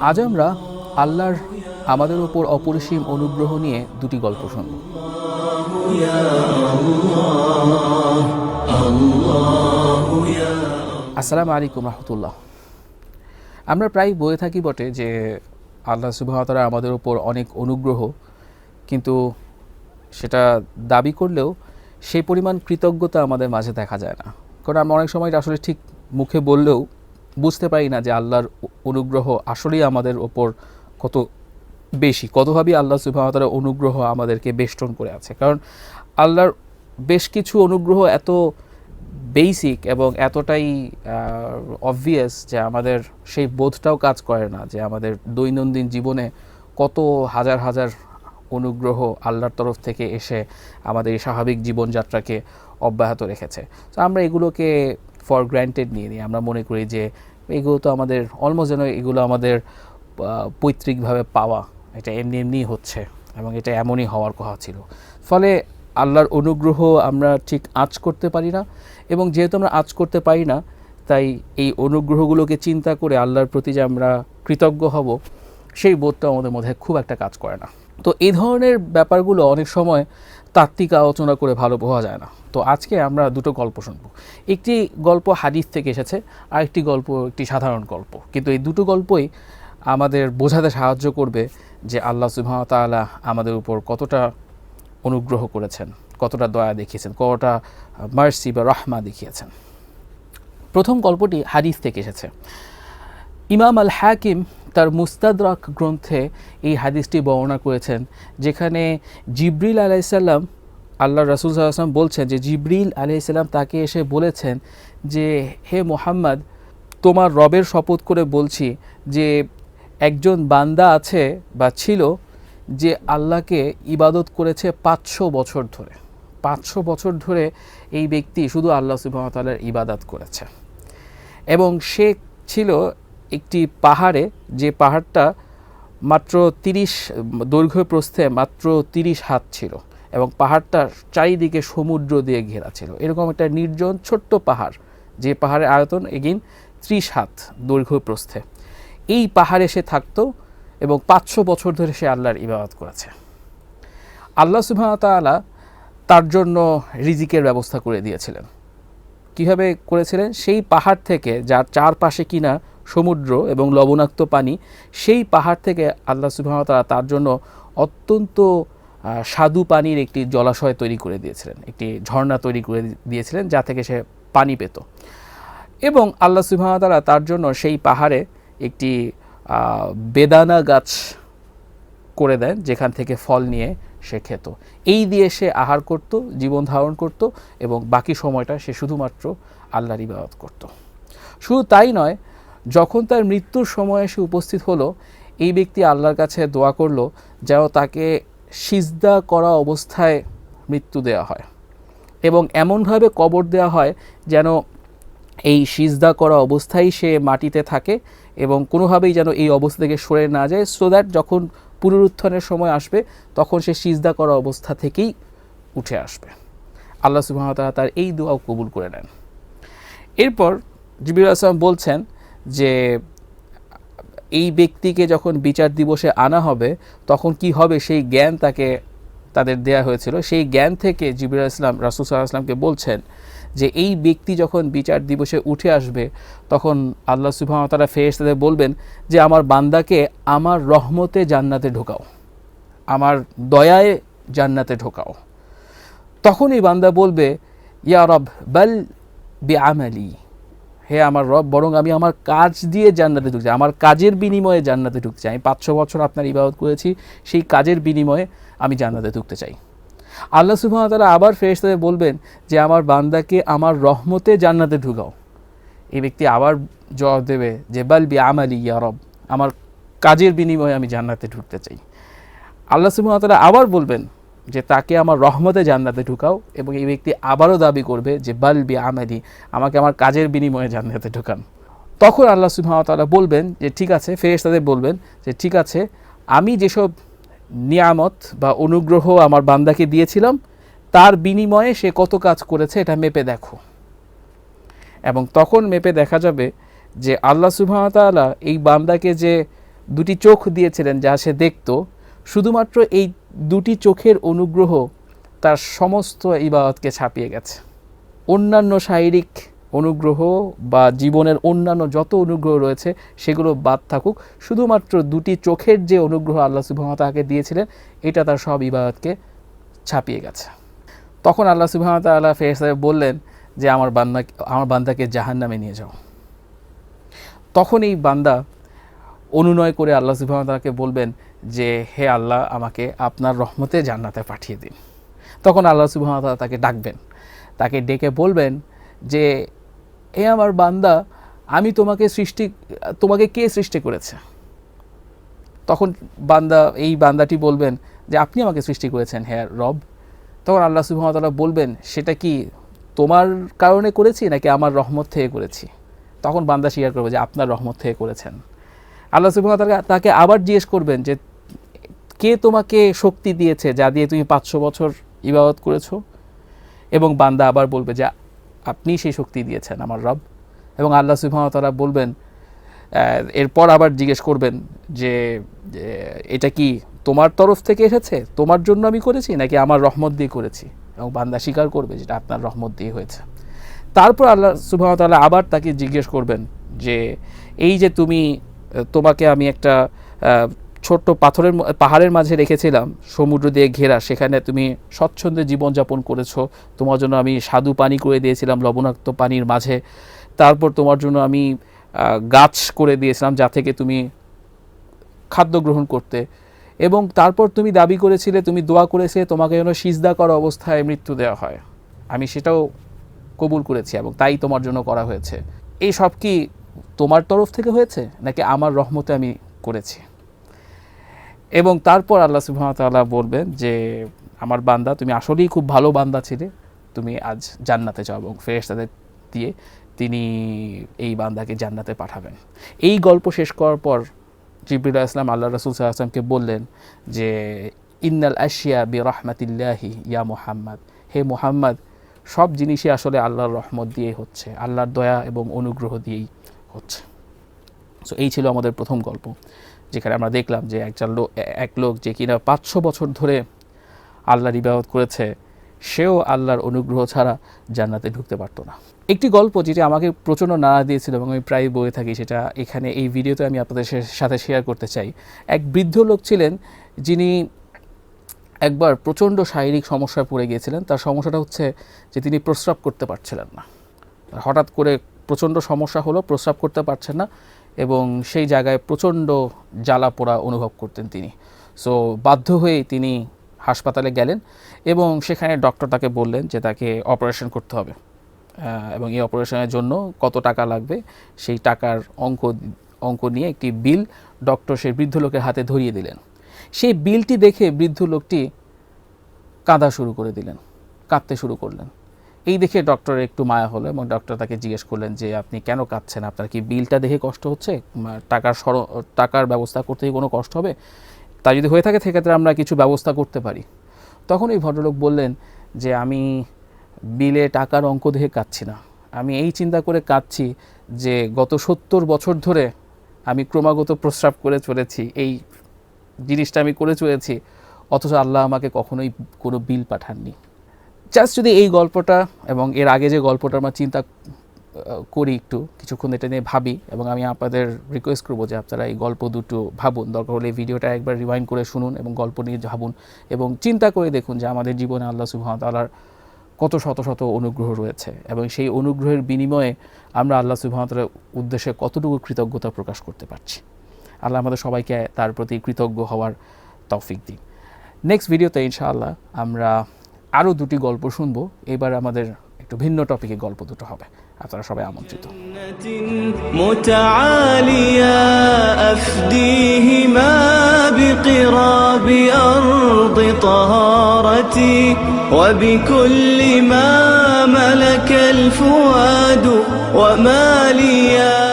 আজ আমরা আল্লাহর আমাদের উপর অপরিসীম অনুগ্রহ নিয়ে দুটি গল্প শুনব। আসসালামু আলাইকুম রহমতুল্লাহ। আমরা প্রায় বলে থাকি বটে যে আল্লাহ সুবাহতারা আমাদের ওপর অনেক অনুগ্রহ, কিন্তু সেটা দাবি করলেও সেই পরিমাণ কৃতজ্ঞতা আমাদের মাঝে দেখা যায় না। কারণ আমরা অনেক সময় আসলে ঠিক মুখে বললেও বুঝতে পারি না যে আল্লাহর অনুগ্রহ আসলেই আমাদের ওপর কত বেশি। কতভাবেই আল্লাহ সুবাহতারা অনুগ্রহ আমাদেরকে বেষ্টন করে আছে। কারণ আল্লাহর বেশ কিছু অনুগ্রহ এত বেসিক এবং এতটাই অবভিয়াস যে আমাদের সেই বোধটাও কাজ করে না যে আমাদের দৈনন্দিন জীবনে কত হাজার হাজার অনুগ্রহ আল্লাহর তরফ থেকে এসে আমাদের এই স্বাভাবিক জীবনযাত্রাকে অব্যাহত রেখেছে। তো আমরা এগুলোকে ফর গ্র্যান্টেড নিয়ে নিই। আমরা মনে করি যে এগুলো তো আমাদের অলমোস্ট যেন এগুলো আমাদের পৈতৃকভাবে পাওয়া। এটা এমনি এমনিই হচ্ছে এবং এটা এমনই হওয়ার কথা ছিল। ফলে আল্লাহর অনুগ্রহ আমরা ঠিক আঁচ করতে পারি না এবং যেহেতু আমরা আঁচ করতে পারি না, তাই এই অনুগ্রহগুলোকে চিন্তা করে আল্লাহর প্রতি যে আমরা কৃতজ্ঞ হব, সেই বোধটা আমাদের মধ্যে খুব একটা কাজ করে না। তো এই ধরনের ব্যাপারগুলো অনেক সময় তাত্ত্বিক আলোচনা করে ভালো বোঝা যায় না। তো আজকে আমরা দুটো গল্প শুনব। একটি গল্প হাদিস থেকে এসেছে, আর একটি গল্প, একটি সাধারণ গল্প। কিন্তু এই দুটো গল্পই আমাদের বোঝাতে সাহায্য করবে যে আল্লাহ তাআলা আমাদের উপর কতটা অনুগ্রহ করেছেন, কতটা দয়া দেখিয়েছেন, কতটা মার্সি বা রহমা দেখিয়েছেন। প্রথম গল্পটি হাদিস থেকে এসেছে। ইমাম আল হাকিম তার মুস্তাদরাক গ্রন্থে এই হাদিসটি বর্ণনা করেছেন, যেখানে জিব্রিল আলাইসাল্লাম আল্লাহ রসুল সাল্লাম বলছেন যে জিব্রিল আলাইসাল্লাম তাকে এসে বলেছেন যে, হে মোহাম্মদ, তোমার রবের শপথ করে বলছি যে, একজন বান্দা আছে বা ছিল যে আল্লাহকে ইবাদত করেছে পাঁচশো বছর ধরে। পাঁচশো বছর ধরে এই ব্যক্তি শুধু আল্লাহ সুবাহতাল্লার ইবাদত করেছে। এবং সে ছিল একটি পাহাড়ে, যে পাহাড়টা মাত্র তিরিশ দৈর্ঘ্য প্রস্থে মাত্র তিরিশ হাত ছিল। এবং পাহাড়টা চারিদিকে সমুদ্র দিয়ে ঘেরা ছিল। এরকম একটা নির্জন ছোট্ট পাহাড়, যে পাহাড়ের আয়তন এগিন ত্রিশ হাত দৈর্ঘ্য প্রস্থে এই পাহাড়ে সে থাকতো এবং পাঁচশো বছর ধরে সে আল্লাহর ইবাদত করেছে। আল্লাহ সুবাহতালা তার জন্য রিজিকের ব্যবস্থা করে দিয়েছিলেন। কীভাবে করেছিলেন? সেই পাহাড় থেকে যার চারপাশে কিনা সমুদ্র এবং লবণাক্ত পানি, সেই পাহাড় থেকে আল্লাহ সুবাহতালা তার জন্য অত্যন্ত স্বাদু পানির একটি জলাশয় তৈরি করে দিয়েছিলেন, একটি ঝর্ণা তৈরি করে দিয়েছিলেন যা থেকে সে পানি পেত। এবং আল্লাহ সুবাহতালা তার জন্য সেই পাহাড়ে একটি বেদানা গাছ করে দেন, যেখান থেকে ফল নিয়ে সে খেত। এই দিয়ে সে আহার করত, জীবন ধারণ করত এবং বাকি সময়টা সে শুধুমাত্র আল্লাহর ইবাদত করত। শুধু তাই নয়, যখন তার মৃত্যুর সময় এসে উপস্থিত হলো, এই ব্যক্তি আল্লাহর কাছে দোয়া করল, যেন তাকে সিজদা করা অবস্থায় মৃত্যু দেওয়া হয় এবং এমনভাবে কবর দেওয়া হয় যেন এই সিজদা করা অবস্থায় সে মাটিতে থাকে এবং কোনোভাবেই যেন এই অবস্থা থেকে সরে না যায় সো দ্যাট যখন পুনরুত্থানের সময় আসবে, তখন সে সিজদা করা অবস্থা থেকেই উঠে আসবে। আল্লাহ সুবাহতালা তার এই দোয়াও কবুল করে নেন। এরপর জিবির আসলাম বলছেন যে এই ব্যক্তিকে যখন বিচার দিবসে আনা হবে, তখন কি হবে? সেই জ্ঞান তাকে, তাদের দেয়া হয়েছিল। সেই জ্ঞান থেকে জিবির ইসলাম রাসুল সাল্লাহ আসলামকে বলছেন যে, এই ব্যক্তি যখন বিচার দিবসে উঠে আসবে, তখন আল্লাহ সুবাহতারা ফেরেশতাদের বলবেন যে, আমার বান্দাকে আমার রহমতে জান্নাতে ঢোকাও। আমার দয়ায় জান্নাতে ঢোকাও। তখনই বান্দা বলবে, ইয়া রব, বাল বি আমালি হে আমার রব, বরং আমি আমার কাজ দিয়ে জান্নাতে ঢুকছি, আমার কাজের বিনিময়ে জান্নাতে ঢুকতে চাই আমি পাঁচশো বছর আপনার ইবাদত করেছি, সেই কাজের বিনিময়ে আমি জান্নাতে ঢুকতে চাই। আল্লাহ সুবহানাহু আবার ফেরেশতাদের বলবেন যে, আমার বান্দাকে আমার রহমতে জান্নাতে ঢুকাও। এই ব্যক্তি আবার জবাব দেবে যে, বাল বি আমালি ইয়া রব, আমার কাজের বিনিময়ে আমি জান্নাতে ঢুকতে চাই। আল্লাহ সুবহানাহু আবার বলবেন যে তাকে আমার রহমতে জান্নাতে ঢুকাও এবং এই ব্যক্তি আবারও দাবি করবে যে, বাল বি আমালি আমাকে আমার কাজের বিনিময়ে জান্নাতে ঢুকান। তখন আল্লাহ সুবহানাহু বলবেন যে, ঠিক আছে। ফেরেশতাদের বলবেন যে, ঠিক আছে, আমি যেসব নিয়ামত বা অনুগ্রহ আমার বান্দাকে দিয়েছিলাম, তার বিনিময়ে সে কত কাজ করেছে এটা মেপে দেখো। এবং তখন মেপে দেখা যাবে যে, আল্লাহ তাআলা এই বান্দাকে যে দুটি চোখ দিয়েছিলেন যা সে দেখতো শুধুমাত্র এই দুটি চোখের অনুগ্রহ তার সমস্ত ইবাদতকে ছাপিয়ে গেছে। অন্যান্য শারীরিক অনুগ্রহ বা জীবনের অন্যান্য যত অনুগ্রহ রয়েছে, সেগুলো বাদ থাকুক। শুধুমাত্র দুটি চোখের যে অনুগ্রহ আল্লাহ সুবাহতাকে দিয়েছিলেন, এটা তার সব ইবাদতকে ছাপিয়ে গেছে। তখন আল্লাহ সুবাহতাল্লাহ ফেরসাহে বললেন যে, আমার বান্দা, আমার বান্দাকে জাহান নামে নিয়ে যাও। তখন এই বান্দা অনুনয় করে আল্লাহ সুবাহতাকে বলবেন যে, হে আল্লাহ, আমাকে আপনার রহমতে জান্নাতে পাঠিয়ে দিন। তখন আল্লাহ সুবাহতাল্লাহ তাকে ডাকবেন। তাকে ডেকে বলবেন যে হে আমার বান্দা, আমি তোমাকে সৃষ্টি, তোমাকে কে সৃষ্টি করেছে? তখন বান্দা, এই বান্দাটি বলবেন যে, আপনি আমাকে সৃষ্টি করেছেন হ্যাঁ রব। তখন আল্লাহ সুহামতাল্লাহ বলবেন, সেটা কি তোমার কারণে করেছি, নাকি আমার রহমত থেকে করেছি? তখন বান্দা স্বীকার করবে যে, আপনার রহমত থেকে করেছেন। আল্লাহ সুহামতাল্লাহ তাকে আবার জিজ্ঞেস করবেন যে, কে তোমাকে শক্তি দিয়েছে যা দিয়ে তুমি পাঁচশো বছর ইবাদত করেছ? এবং বান্দা আবার বলবে যে, আপনি সেই শক্তি দিয়েছেন আমার রব। এবং আল্লাহ সুহামতাল্লাহ বলবেন এরপর আবার জিজ্ঞেস করবেন যে এটা কি তোমার তরফ থেকে এসেছে? তোমার জন্য আমি করেছি নাকি আমার রহমত দিয়ে করেছি? এবং বান্দা স্বীকার করবে যেটা আপনার রহমত দিয়ে হয়েছে। তারপর আল্লাহ সুবাহতাল্লাহ আবার তাকে জিজ্ঞেস করবেন যে, এই যে তুমি তোমাকে আমি একটা ছোট্ট পাথরের পাহাড়ের মাঝে রেখেছিলাম, সমুদ্র দিয়ে ঘেরা। সেখানে তুমি স্বচ্ছন্দে জীবনযাপন করেছ। তোমার জন্য আমি স্বাদু পানি করে দিয়েছিলাম, লবণাক্ত পানির মাঝে। তারপর তোমার জন্য আমি গাছ করে দিয়েছিলাম, যা থেকে তুমি খাদ্য গ্রহণ করতে। এবং তারপর তুমি দাবি করেছিলে, তুমি দোয়া করেছিলে, তোমাকে যেন সিজদা করা অবস্থায় মৃত্যু দেওয়া হয়। আমি সেটাও কবুল করেছি এবং তাই তোমার জন্য করা হয়েছে। এই সব কি তোমার তরফ থেকে হয়েছে, নাকি আমার রহমতে আমি করেছি? এবং তারপর আল্লাহ সুবাহতাল্লাহ বলবেন যে, আমার বান্দা, তুমি আসলেই খুব ভালো বান্দা ছিলে। তুমি আজ জান্নাতে যাও এবং ফেরেশতাদের দিয়ে তিনি এই বান্দাকে জান্নাতে পাঠাবেন। এই গল্প শেষ করার পর জিবরুল ইসলাম আল্লাহ রসুল সাল্লামকে বললেন যে, ইন্নাল আশিয়া বি রহমাতিল্লাহি ইয়া মোহাম্মদ। হে মোহাম্মদ, সব জিনিসই আসলে আল্লাহর রহমত দিয়ে হচ্ছে। আল্লাহর দয়া এবং অনুগ্রহ দিয়েই হচ্ছে। সো এই ছিল আমাদের প্রথম গল্প, যেখানে আমরা দেখলাম যে একজন লোক এক লোক যে কিনা পাঁচশো বছর ধরে আল্লাহর ইবাদত করেছে, সেও আল্লাহর অনুগ্রহ ছাড়া জান্নাতে ঢুকতে পারতো না। একটি গল্প যেটি আমাকে প্রচণ্ড নাড়া দিয়েছিল এবং আমি প্রায় বয়ে থাকি, সেটা এখানে এই ভিডিওতে আমি আপনাদের সাথে শেয়ার করতে চাই। এক বৃদ্ধ লোক ছিলেন যিনি একবার প্রচণ্ড শারীরিক সমস্যায় পড়ে গিয়েছিলেন। তার সমস্যাটা হচ্ছে যে তিনি প্রস্রাব করতে পারছিলেন না। হঠাৎ করে প্রচণ্ড সমস্যা হলো, প্রস্রাব করতে পারছেন না এবং সেই জায়গায় প্রচণ্ড জ্বালা পোড়া অনুভব করতেন তিনি। সো বাধ্য হয়েই তিনি হাসপাতালে গেলেন এবং সেখানে ডক্টর তাকে বললেন যে তাকে অপারেশন করতে হবে। এবং এই অপারেশনের জন্য কত টাকা লাগবে সেই টাকার অঙ্ক অঙ্ক নিয়ে একটি বিল ডক্টর সেই বৃদ্ধ লোকের হাতে ধরিয়ে দিলেন। সেই বিলটি দেখে বৃদ্ধ লোকটি কাঁদা শুরু করে দিলেন, কাঁদতে শুরু করলেন। এই দেখে ডক্টরের একটু মায়া হলো এবং ডক্টর তাকে জিজ্ঞেস করলেন যে, আপনি কেন কাঁদছেন? আপনার কি বিলটা দেখে কষ্ট হচ্ছে? টাকার সর, টাকার ব্যবস্থা করতে কি কোনো কষ্ট হবে? তা যদি হয়ে থাকে সেক্ষেত্রে আমরা কিছু ব্যবস্থা করতে পারি। তখন এই ভদ্রলোক বললেন যে, আমি বিলে টাকার অঙ্ক দেখে কাঁদছি না। আমি এই চিন্তা করে কাঁদছি যে, গত সত্তর বছর ধরে আমি ক্রমাগত প্রস্রাব করে চলেছি, এই জিনিসটা আমি করে চলেছি, অথচ আল্লাহ আমাকে কখনোই কোনো বিল পাঠাননি। জাস্ট যদি এই গল্পটা এবং এর আগে যে গল্পটা আমরা চিন্তা করি একটু, কিছুক্ষণ এটা নিয়ে ভাবি এবং আমি আপনাদের রিকোয়েস্ট করব যে আপনারা এই গল্প দুটো ভাবুন। দরকার হলে ভিডিওটা একবার রিওয়াইন্ড করে শুনুন এবং গল্প নিয়ে ভাবুন এবং চিন্তা করে দেখুন যে আমাদের জীবনে আল্লাহ সুবাহতালার কত শত শত অনুগ্রহ রয়েছে এবং সেই অনুগ্রহের বিনিময়ে আমরা আল্লাহ সুবাহতালার উদ্দেশ্যে কতটুকু কৃতজ্ঞতা প্রকাশ করতে পারছি। আল্লাহ আমাদের সবাইকে তার প্রতি কৃতজ্ঞ হওয়ার তৌফিক দিন। নেক্সট ভিডিওতে ইনশাআল্লাহ আমরা আরও দুটি গল্প শুনবো এবার আমাদের একটু ভিন্ন টপিকে গল্প দুটো হবে আপনারা সবাই আমন্ত্রিত متعاليا أفديهما بقراب أرض طهارتي وبكل ما ملك الفؤاد وما لي